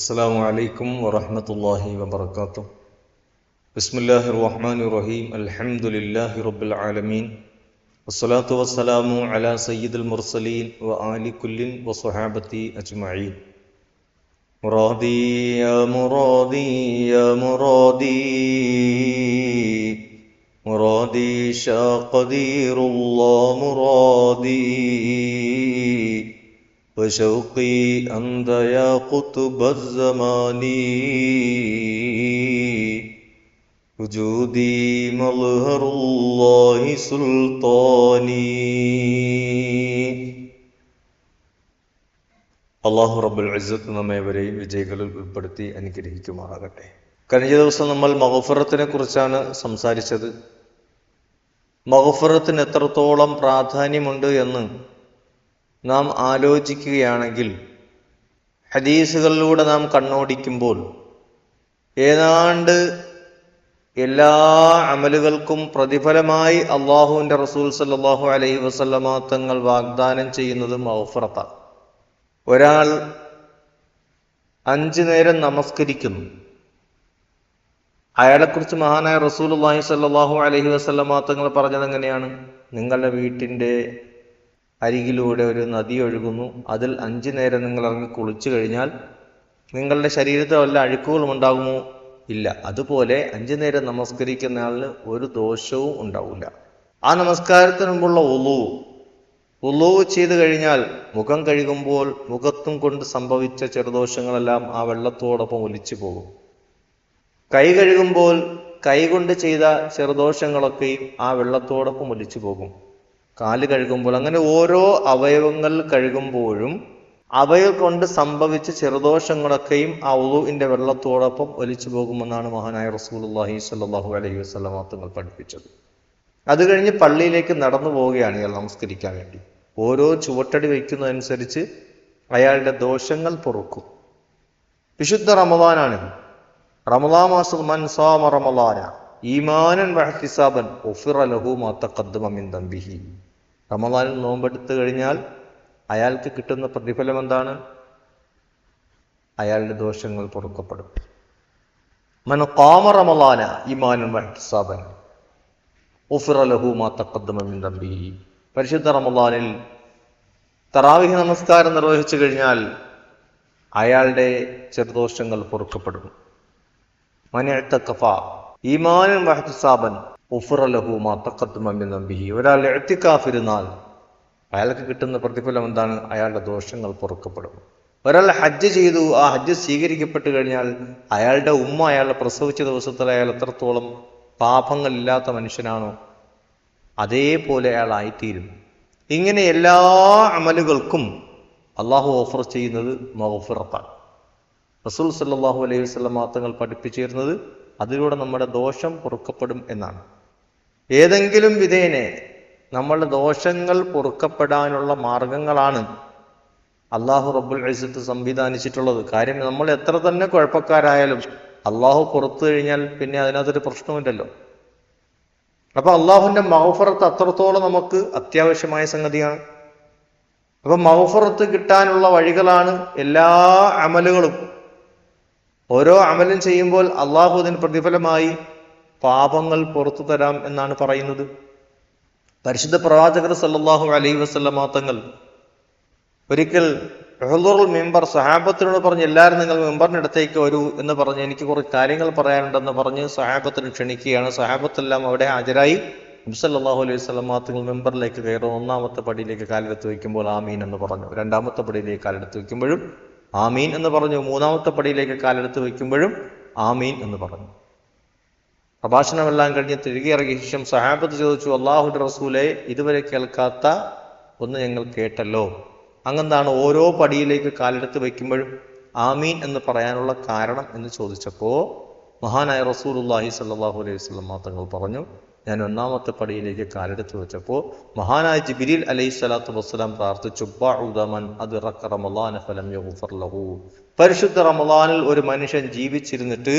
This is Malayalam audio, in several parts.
السلام عليكم ورحمة الله وبركاته. بسم الله الرحمن الرحيم. الحمد لله رب العالمين. والصلاة والسلام على سيد المرسلين وآل كل وصحابتي أجمعين. مرادي يا مرادي يا مرادي. مرادي شاء قدير الله مرادي. وشوقي أنت يا قطب الزمان وجودي مظهر الله سلطاني അള്ളാഹു റബ്ബുൽ ഇസ്സത്ത് നമ്മേവരെയും വിജയികളിൽ ഉൾപ്പെടുത്തി അനുഗ്രഹിക്കുമാറാകട്ടെ കഴിഞ്ഞ ദിവസം നമ്മൾ മഹഫറത്തിനെ കുറിച്ചാണ് സംസാരിച്ചത് മഹഫറത്തിന് എത്രത്തോളം പ്രാധാന്യമുണ്ട് എന്ന് നാം ആലോചിക്കുകയാണെങ്കിൽ ഹദീസുകളിലൂടെ നാം കണ്ണോടിക്കുമ്പോൾ ഏതാണ്ട് എല്ലാ അമലുകൾക്കും പ്രതിഫലമായി അള്ളാഹുവിന്റെ റസൂൽ സല്ലാഹു അലൈഹി വസല്ലമ തങ്ങൾ വാഗ്ദാനം ചെയ്യുന്നത് മൗഫറത്ത. ഒരാൾ അഞ്ചു നേരം നമസ്കരിക്കുന്നു. അയാളെക്കുറിച്ച് മഹാനായ റസൂൽ അള്ളാഹി സല്ലാഹു അലഹി വസ്ലമ തങ്ങൾ പറഞ്ഞത് എങ്ങനെയാണ് നിങ്ങളുടെ വീട്ടിന്റെ അരികിലൂടെ ഒരു നദി ഒഴുകുന്നു. അതിൽ അഞ്ചു നേരം നിങ്ങൾ ഇറങ്ങി കുളിച്ചു കഴിഞ്ഞാൽ നിങ്ങളുടെ ശരീരത്തിൽ വല്ല അഴുക്കുകളും ഉണ്ടാകുമോ? ഇല്ല. അതുപോലെ അഞ്ചു നേരം നമസ്കരിക്കുന്ന ആളിന് ഒരു ദോഷവും ഉണ്ടാവില്ല. ആ നമസ്കാരത്തിന് മുമ്പുള്ള ഉളു ഉളു ചെയ്തു കഴിഞ്ഞാൽ മുഖം കഴുകുമ്പോൾ മുഖത്തും കൊണ്ട് സംഭവിച്ച ചെറുദോഷങ്ങളെല്ലാം ആ വെള്ളത്തോടൊപ്പം ഒലിച്ചു പോകും. കൈ കഴുകുമ്പോൾ കൈ കൊണ്ട് ചെയ്ത ചെറുദോഷങ്ങളൊക്കെയും ആ വെള്ളത്തോടൊപ്പം ഒലിച്ചു പോകും. കാൽ കഴുകുമ്പോൾ അങ്ങനെ ഓരോ അവയവങ്ങൾ കഴുകുമ്പോഴും അവയെ കൊണ്ട് സംഭവിച്ച ചെറുദോഷങ്ങളൊക്കെയും ആ ഉളുവിന്റെ വെള്ളത്തോടൊപ്പം ഒലിച്ചു പോകുമെന്നാണ് മഹാനായ റസൂലുള്ളാഹി സ്വല്ലല്ലാഹു അലൈഹി വസല്ലം തങ്ങൾ പഠിപ്പിച്ചത്. അത് കഴിഞ്ഞ് പള്ളിയിലേക്ക് നടന്നു പോവുകയാണ് ഇയാൾ നമസ്കരിക്കാൻ വേണ്ടി. ഓരോ ചുവട്ടടി വയ്ക്കുന്നതനുസരിച്ച് അയാളുടെ ദോഷങ്ങൾ പൊറുക്കും. വിശുദ്ധ റമദാനാണിത്. റമദാ മാസം മൻ സാമ ഈമാനൻ വഹത്തിസാബൻ ഒഫിറ ലഹു മാത്തഖദ്ദമ മിൻ ദംബിഹി. റമദാനിൽ നോമ്പെടുത്തു കഴിഞ്ഞാൽ അയാൾക്ക് കിട്ടുന്ന പ്രതിഫലം എന്താണ്? അയാളുടെ ദോഷങ്ങൾ പൊറുക്കപ്പെടും. മൻ ഖാമ റമദാന ഈമാനൻ വഹത്തിസാബൻ ഒഫിറ ലഹു മാത്തഖദ്ദമ മിൻ ദംബിഹി. പരിശുദ്ധ റമദാനിൽ തറാവിഹ് നമസ്കാരം നിർവഹിച്ചു കഴിഞ്ഞാൽ അയാളുടെ ചെറുദോഷങ്ങൾ പൊറുക്കപ്പെടും. മനക്കഫ ഈമാനൻ വഹത്തിസാബൻ ഉഫുറലഹു മാത്തക്കത്തുമമ്പിനമ്പിഹി ഒരാൾ എഴുത്തിക്കാഫിരുന്നാൽ അയാൾക്ക് കിട്ടുന്ന പ്രതിഫലം എന്താണ്? അയാളുടെ ദോഷങ്ങൾ പൊറുക്കപ്പെടും. ഒരാൾ ഹജ്ജ് ചെയ്തു ആ ഹജ്ജ് സ്വീകരിക്കപ്പെട്ടു കഴിഞ്ഞാൽ അയാളുടെ ഉമ്മ അയാളെ പ്രസവിച്ച ദിവസത്തിൽ അയാൾ എത്രത്തോളം പാപങ്ങളില്ലാത്ത മനുഷ്യനാണോ അതേപോലെ അയാൾ ആയിത്തീരും ഇങ്ങനെ എല്ലാ അമലുകൾക്കും അള്ളാഹു ഓഫർ ചെയ്യുന്നത് മഹഫിറത്താണ് റസൂൽ സല്ലാഹു അലൈഹി വസ്ലം തങ്ങൾ പഠിപ്പിച്ചിരുന്നത് അതിലൂടെ നമ്മുടെ ദോഷം പൊറുക്കപ്പെടും എന്നാണ്. ഏതെങ്കിലും വിധേനെ നമ്മളുടെ ദോഷങ്ങൾ പൊറുക്കപ്പെടാനുള്ള മാർഗങ്ങളാണ് അള്ളാഹു റബ്ബുൽ അഴിസത്ത് സംവിധാനിച്ചിട്ടുള്ളത്. കാര്യം നമ്മൾ എത്ര തന്നെ കുഴപ്പക്കാരായാലും അള്ളാഹു പുറത്തു കഴിഞ്ഞാൽ പിന്നെ അതിനകത്തൊരു പ്രശ്നമില്ലല്ലോ അപ്പൊ അള്ളാഹുവിന്റെ മഹഫറത്ത് അത്രത്തോളം നമുക്ക് അത്യാവശ്യമായ സംഗതിയാണ്. അപ്പൊ മഹഫറത്ത് കിട്ടാനുള്ള വഴികളാണ് എല്ലാ അമലുകളും. ഓരോ അമലും ചെയ്യുമ്പോൾ അള്ളാഹു അതിന് പ്രതിഫലമായി പാപങ്ങൾ പുറത്തു തരാം എന്നാണ് പറയുന്നത്. പരിശുദ്ധ പ്രവാചകർ സല്ലാഹു അലൈ വസ്ലമാ തങ്ങൾ ഒരിക്കൽ ഹുദുറുൽ മെമ്പർ സഹാബത്തിനോട് പറഞ്ഞ് എല്ലാവരും നിങ്ങൾ മെമ്പറിനടുത്തേക്ക് വരൂ എന്ന് പറഞ്ഞ് എനിക്ക് കുറച്ച് കാര്യങ്ങൾ പറയാനുണ്ടെന്ന് പറഞ്ഞ് സഹാബത്തിന് ക്ഷണിക്കുകയാണ്. സഹാബത്തെല്ലാം അവിടെ ഹാജരായി. നബ്സല്ലാഹു അലൈഹി സ്വലമാ തങ്ങൾ മെമ്പറിലേക്ക് കയറും. ഒന്നാമത്തെ പടിയിലേക്ക് കാലെടുത്ത് വയ്ക്കുമ്പോൾ ആമീൻ എന്ന് പറഞ്ഞു. രണ്ടാമത്തെ പടിയിലേക്ക് കാലെടുത്ത് വയ്ക്കുമ്പോഴും ആമീൻ എന്ന് പറഞ്ഞു. മൂന്നാമത്തെ പടിയിലേക്ക് കാലെടുത്ത് വയ്ക്കുമ്പോഴും ആമീൻ എന്ന് പറഞ്ഞു. പ്രഭാഷണമെല്ലാം കഴിഞ്ഞ് തിരികെ ഇറങ്ങിയ ശേഷം സഹാബത്ത് ചോദിച്ചു അള്ളാഹു റസൂലെ ഇതുവരെ കേൾക്കാത്ത ഒന്ന് ഞങ്ങൾ കേട്ടല്ലോ. അങ്ങെന്താണ് ഓരോ പടിയിലേക്ക് കാലെടുത്ത് വയ്ക്കുമ്പോഴും ആമീൻ എന്ന് പറയാനുള്ള കാരണം എന്ന് ചോദിച്ചപ്പോ മഹാനായ റസൂൽ അള്ളാഹി സല്ലാഹു അലൈഹി വസ്ലം തങ്ങൾ പറഞ്ഞു ഞാൻ ഒന്നാമത്തെ പടിയിലേക്ക് കാലെടുത്ത് വെച്ചപ്പോൾ മഹാനായ ജിബിരിൽ അലൈഹി സ്വലാത്തു വസ്സലാം പ്രാർത്ഥിച്ചു പരിശുദ്ധ റമലാനിൽ ഒരു മനുഷ്യൻ ജീവിച്ചിരുന്നിട്ട്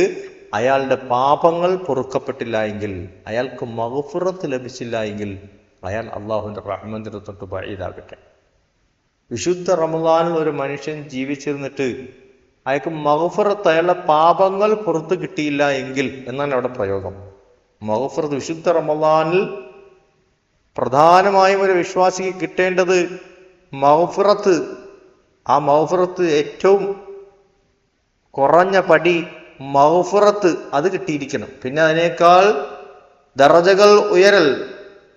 അയാളുടെ പാപങ്ങൾ പൊറുക്കപ്പെട്ടില്ല എങ്കിൽ അയാൾക്ക് മഹഫുറത്ത് ലഭിച്ചില്ല എങ്കിൽ അയാൾ അള്ളാഹുവിന്റെ റഹ്മന്ദിനെ തൊട്ട് ബൈദാകട്ടെ വിശുദ്ധ റമദാനിൽ ഒരു മനുഷ്യൻ ജീവിച്ചിരുന്നിട്ട് അയാൾക്ക് മഹഫുറത്ത് അയാളുടെ പാപങ്ങൾ പുറത്ത് കിട്ടിയില്ല എങ്കിൽ എന്നാണ് അവിടെ പ്രയോഗം. മഹഫറത്ത് വിശുദ്ധ റമദാനിൽ പ്രധാനമായും ഒരു വിശ്വാസിക്ക് കിട്ടേണ്ടത് മഹഫറത്ത് ആ മഹഫറത്ത് ഏറ്റവും കുറഞ്ഞ പടി മഹഫറത്ത് അത് കിട്ടിയിരിക്കണം. പിന്നെ അതിനേക്കാൾ ദറജകൾ ഉയരൽ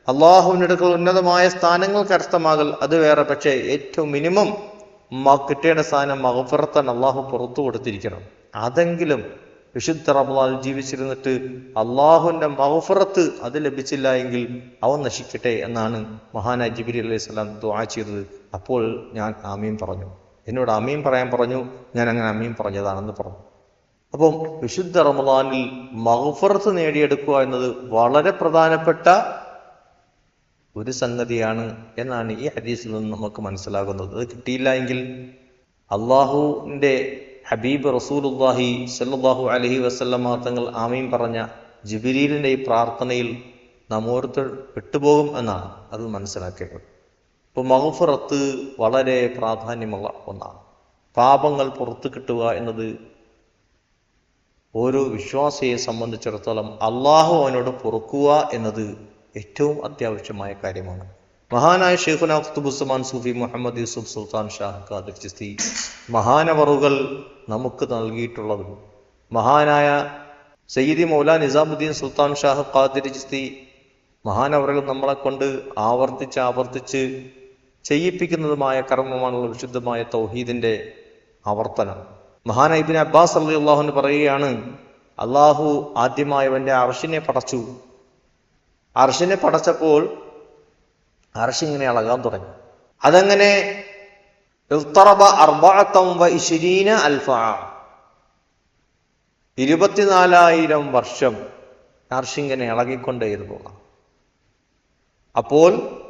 അള്ളാഹുവിന്റെ അടുക്കൽ ഉന്നതമായ സ്ഥാനങ്ങൾ കരസ്ഥമാകൽ അത് വേറെ. പക്ഷേ ഏറ്റവും മിനിമം കിട്ടേണ്ട സ്ഥാനം മഹഫറത്താണ് അള്ളാഹു പുറത്തു കൊടുത്തിരിക്കണം. അതെങ്കിലും വിശുദ്ധ റമദാനിൽ ജീവിച്ചിരുന്നിട്ട് അള്ളാഹുന്റെ മഹഫറത്ത് അത് ലഭിച്ചില്ല എങ്കിൽ അവൻ നശിക്കട്ടെ എന്നാണ് മഹാന ജിബിരി അലൈഹി സ്വലാം ദുആ ചെയ്തത്. അപ്പോൾ ഞാൻ ആമീൻ പറഞ്ഞു. എന്നോട് അമീൻ പറയാൻ പറഞ്ഞു. ഞാൻ അങ്ങനെ അമീൻ പറഞ്ഞതാണെന്ന് പറഞ്ഞു. അപ്പം വിശുദ്ധ റമദാനിൽ മഹഫറത്ത് നേടിയെടുക്കുക എന്നത് വളരെ പ്രധാനപ്പെട്ട ഒരു സംഗതിയാണ് എന്നാണ് ഈ ഹദീസിൽ നിന്ന് നമുക്ക് മനസ്സിലാകുന്നത്. അത് കിട്ടിയില്ല എങ്കിൽ അള്ളാഹുവിന്റെ ഹബീബ് റസൂലുല്ലാഹി സല്ലാഹു അലഹി വസല്ലമ തങ്ങൾ ആമീൻ പറഞ്ഞ ജിബിരീലിന്റെ ഈ പ്രാർത്ഥനയിൽ നാം ഓരോരുത്തർ വിട്ടുപോകും എന്നാണ് അത് മനസ്സിലാക്കേണ്ടത് ഇപ്പോൾ മഹഫറത്ത് വളരെ പ്രാധാന്യമുള്ള ഒന്നാണ്. പാപങ്ങൾ പുറത്തു കിട്ടുക എന്നത് ഓരോ വിശ്വാസിയെ സംബന്ധിച്ചിടത്തോളം അള്ളാഹു അവനോട് പൊറുക്കുക എന്നത് ഏറ്റവും അത്യാവശ്യമായ കാര്യമാണ്. മഹാനായ അഖ്തുബുസ്മാൻ സൂഫി മുഹമ്മദ് യൂസുഫ് സുൽത്താൻ ഷാഹ് ചിസ്തി. മഹാനവറുകൾ നമുക്ക് നൽകിയിട്ടുള്ളതും. മഹാനായ സയ്യിദി മൗല നിസാമുദ്ദീൻ സുൽത്താൻ ഷാഹ് ഖാദിർ ചിസ്തി മഹാനവറുകൾ നമ്മളെ കൊണ്ട് ആവർത്തിച്ച് ആവർത്തിച്ച് ചെയ്യിപ്പിക്കുന്നതുമായ കർമ്മമാണുള്ള വിശുദ്ധമായ തൗഹീദിന്റെ ആവർത്തനം. മഹാന ഇബിൻ അബ്ബാസ് അള്ളി അള്ളാഹുന് പറയുകയാണ് അള്ളാഹു ആദ്യമായവന്റെ അർഷിനെ പടച്ചു. അർഷിനെ പടച്ചപ്പോൾ അർഷ് അളകാൻ തുടങ്ങി. അതങ്ങനെ ഇരുപത്തിനാലായിരം വർഷം അർഷിങ്ങനെ ഇളകിക്കൊണ്ടേയിരുന്നു അപ്പോൾ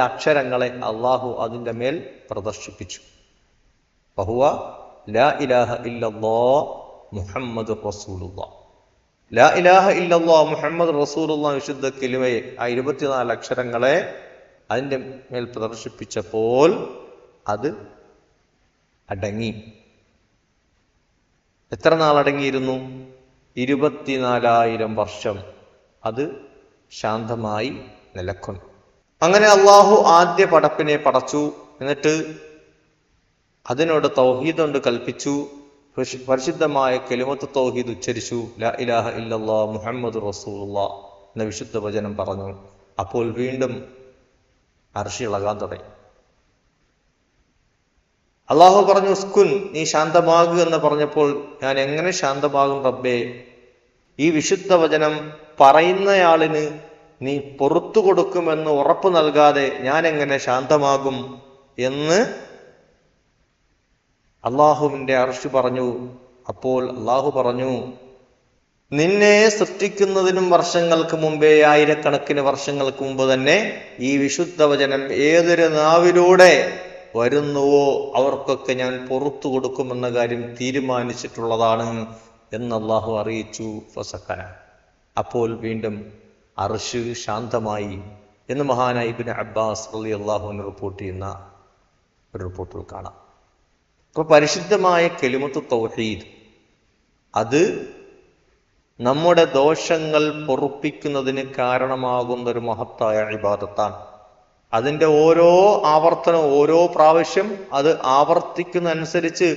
അക്ഷരങ്ങളെ അള്ളാഹു അതിന്റെ മേൽ പ്രദർശിപ്പിച്ചു. ബഹുവ ലാ ഇലാഹ ഇല്ലല്ലാ മുഹമ്മദ് റസൂലുള്ള. ലാ ഇലാഹ ഇല്ലല്ലാ മുഹമ്മദ് റസൂലുള്ള വിശുദ്ധ കിലുവയെ ആ ഇരുപത്തിനാല് അക്ഷരങ്ങളെ അതിന്റെ മേൽ പ്രദർശിപ്പിച്ചപ്പോൾ അത് അടങ്ങി. എത്ര നാൾ അടങ്ങിയിരുന്നു? ഇരുപത്തിനാലായിരം വർഷം. അത് ശാന്തമായി നിലക്കുന്നു. അങ്ങനെ അള്ളാഹു ആദ്യ പടപ്പിനെ പടച്ചു. എന്നിട്ട് അതിനോട് തൗഹീദ് കൊണ്ട് കൽപ്പിച്ചു. പരിശുദ്ധമായ കെലിമത്ത് തൗഹീദ് ഉച്ചരിച്ചു. ലാ ഇലാഹ ഇല്ലല്ലാ മുഹമ്മദ് റസൂലുള്ള എന്ന വിശുദ്ധ വചനം പറഞ്ഞു. അപ്പോൾ വീണ്ടും അർഷി ഇളകാൻ തുടങ്ങി. അള്ളാഹു പറഞ്ഞു ഉസ്കുൻ നീ ശാന്തമാകുക എന്ന് പറഞ്ഞപ്പോൾ ഞാൻ എങ്ങനെ ശാന്തമാകും റബ്ബേ? ഈ വിശുദ്ധ വചനം പറയുന്നയാളിന് നീ പൊറത്തു കൊടുക്കുമെന്ന് ഉറപ്പ് നൽകാതെ ഞാൻ എങ്ങനെ ശാന്തമാകും എന്ന് അള്ളാഹുവിന്റെ അർഷ് പറഞ്ഞു. അപ്പോൾ അള്ളാഹു പറഞ്ഞു നിന്നെ സൃഷ്ടിക്കുന്നതിനും വർഷങ്ങൾക്ക് മുമ്പേ ആയിരക്കണക്കിന് വർഷങ്ങൾക്ക് മുമ്പ് തന്നെ ഈ വിശുദ്ധ വചനം ഏതൊരു നാവിലൂടെ വരുന്നുവോ അവർക്കൊക്കെ ഞാൻ പുറത്തു കൊടുക്കുമെന്ന കാര്യം തീരുമാനിച്ചിട്ടുള്ളതാണ് എന്ന് അള്ളാഹു അറിയിച്ചു. ഫസക്കന അപ്പോൾ വീണ്ടും അർഷ് ശാന്തമായി. എന്ന് മഹാനായി ഇബിൻ അബ്ബാസ് അള്ളി അള്ളാഹുവിന് റിപ്പോർട്ട് ചെയ്യുന്ന ഒരു റിപ്പോർട്ടിൽ കാണാം. അപ്പൊ പരിശുദ്ധമായ കെലിമത്ത് തൗഹീദ് അത് നമ്മുടെ ദോഷങ്ങൾ പൊറുപ്പിക്കുന്നതിന് കാരണമാകുന്ന ഒരു മഹത്തായ ഇബാദത്താണ്. അതിന്റെ ഓരോ ആവർത്തനം ഓരോ പ്രാവശ്യം അത് ആവർത്തിക്കുന്നതനുസരിച്ച്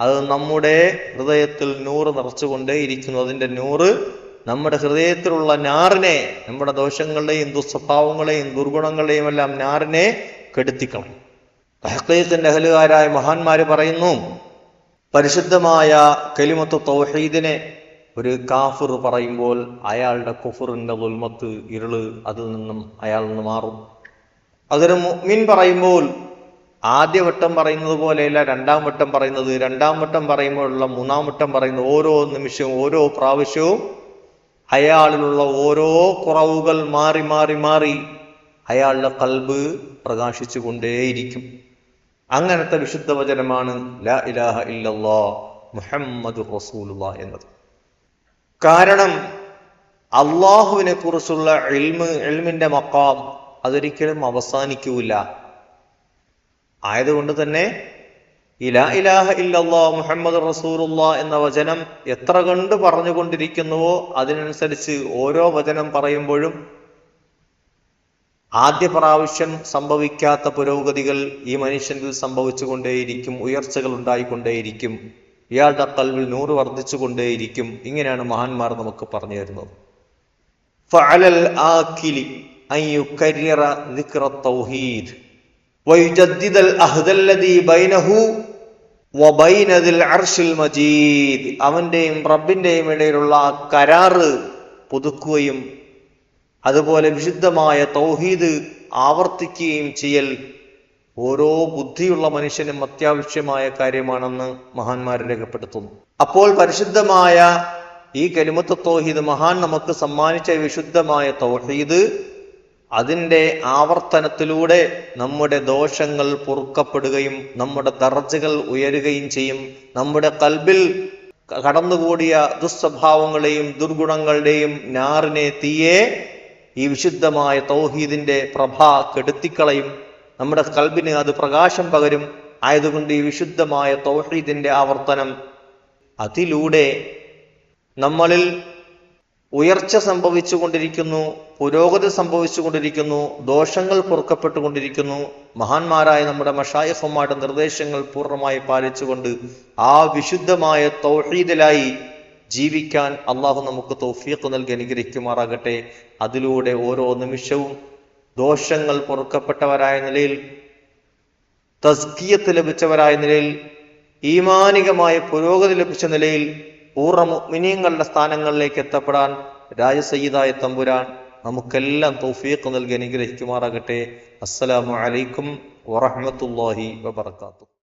അത് നമ്മുടെ ഹൃദയത്തിൽ നൂറ് നിറച്ചുകൊണ്ടേയിരിക്കുന്നു അതിന്റെ നൂറ് നമ്മുടെ ഹൃദയത്തിലുള്ള നാറിനെ നമ്മുടെ ദോഷങ്ങളുടെയും ദുസ്വഭാവങ്ങളെയും ദുർഗുണങ്ങളുടെയും എല്ലാം നാറിനെ കെടുത്തിക്കണം തഹക്കീഖിന്റെ അഹലുകാരായ മഹാന്മാർ പറയുന്നു പരിശുദ്ധമായ കലിമത്ത് തൗഹീദിനെ ഒരു കാഫിർ പറയുമ്പോൾ അയാളുടെ കുഫറിന്റെ ദുൽമത്ത് ഇരുൾ അതിൽ നിന്നും അയാൾ നിന്ന് മാറും. അതൊരു മുഅ്മിൻ പറയുമ്പോൾ ആദ്യ വട്ടം പറയുന്നത് പോലെയല്ല രണ്ടാം വട്ടം പറയുന്നത് രണ്ടാം വട്ടം പറയുമ്പോഴുള്ള മൂന്നാം വട്ടം പറയുന്ന ഓരോ നിമിഷവും ഓരോ പ്രാവശ്യവും അയാളിലുള്ള ഓരോ കുറവുകൾ മാറി മാറി മാറി അയാളുടെ കൽബ് പ്രകാശിച്ചു കൊണ്ടേയിരിക്കും. അങ്ങനത്തെ വിശുദ്ധ വചനമാണ് ലാ ഇലാഹ ഇല്ലല്ലാ റസൂലുള്ള എന്നത്. കാരണം അള്ളാഹുവിനെ കുറിച്ചുള്ള എൽമ് എൽമിന്റെ മക്കാം അതൊരിക്കലും അവസാനിക്കൂല. ആയതുകൊണ്ട് തന്നെ ഇലാ ഇലാഹ ഇല്ലല്ലാ മുഹമ്മദ് റസൂലുള്ള എന്ന വചനം എത്ര കണ്ട് പറഞ്ഞുകൊണ്ടിരിക്കുന്നുവോ അതിനനുസരിച്ച് ഓരോ വചനം പറയുമ്പോഴും ആദ്യ പ്രാവശ്യം സംഭവിക്കാത്ത പുരോഗതികൾ ഈ മനുഷ്യനിൽ സംഭവിച്ചുകൊണ്ടേയിരിക്കും ഉയർച്ചകൾ ഉണ്ടായിക്കൊണ്ടേയിരിക്കും ഇയാളുടെ കൽവിൽ നൂറ് വർദ്ധിച്ചുകൊണ്ടേയിരിക്കും ഇങ്ങനെയാണ് മഹാന്മാർ നമുക്ക് പറഞ്ഞു തരുന്നത് فعلى الآكل أن يكرر ذكر التوحيد ويجدد الأهد الذي بينه وبين ذي العرش المجيد അവന്റെയും റബ്ബിന്റെയും ഇടയിലുള്ള ആ കരാറ് പുതുക്കുകയും അതുപോലെ വിശുദ്ധമായ തൗഹീദ് ആവർത്തിക്കുകയും ചെയ്യൽ ഓരോ ബുദ്ധിയുള്ള മനുഷ്യനും അത്യാവശ്യമായ കാര്യമാണെന്ന് മഹാന്മാർ രേഖപ്പെടുത്തുന്നു. അപ്പോൾ പരിശുദ്ധമായ ഈ കലിമത്ത് തൗഹീദ് മഹാൻ നമുക്ക് സമ്മാനിച്ച വിശുദ്ധമായ തൗഹീദ് അതിന്റെ ആവർത്തനത്തിലൂടെ നമ്മുടെ ദോഷങ്ങൾ പൊറുക്കപ്പെടുകയും നമ്മുടെ ദർജകൾ ഉയരുകയും ചെയ്യും. നമ്മുടെ കൽബിൽ കടന്നുകൂടിയ ദുസ്വഭാവങ്ങളെയും ദുർഗുണങ്ങളുടെയും നാറിനെ തീയെ ഈ വിശുദ്ധമായ തൗഹീദിന്റെ പ്രഭ കെടുത്തിക്കളയും നമ്മുടെ കൽബിന് അത് പ്രകാശം പകരും. ആയതുകൊണ്ട് ഈ വിശുദ്ധമായ തൗഹീദിന്റെ ആവർത്തനം അതിലൂടെ നമ്മളിൽ ഉയർച്ച സംഭവിച്ചുകൊണ്ടിരിക്കുന്നു പുരോഗതി സംഭവിച്ചുകൊണ്ടിരിക്കുന്നു ദോഷങ്ങൾ പൊറുക്കപ്പെട്ടുകൊണ്ടിരിക്കുന്നു. മഹാന്മാരായ നമ്മുടെ മഷായഫുമാരുടെ നിർദ്ദേശങ്ങൾ പൂർണമായി പാലിച്ചുകൊണ്ട് ആ വിശുദ്ധമായ തൗഹീദിലായി ജീവിക്കാൻ അള്ളാഹു നമുക്ക് തൗഫീഖ് നൽകി അനുഗ്രഹിക്കുമാറാകട്ടെ. അതിലൂടെ ഓരോ നിമിഷവും ദോഷങ്ങൾ പൊറുക്കപ്പെട്ടവരായ നിലയിൽ തസ്കിയത്ത് ലഭിച്ചവരായ നിലയിൽ ഈമാനികമായ പുരോഗതി ലഭിച്ച നിലയിൽ പൂർണ മിനിയങ്ങളുടെ സ്ഥാനങ്ങളിലേക്ക് എത്തപ്പെടാൻ രാജസയ്യിദായ തമ്പുരാൻ നമുക്കെല്ലാം തൗഫീഖ് നൽകി അനുഗ്രഹിക്കുമാറാകട്ടെ. അസ്സലാമു അലൈക്കും വറഹ്മത്തുള്ളാഹി വബർക്കാത്തു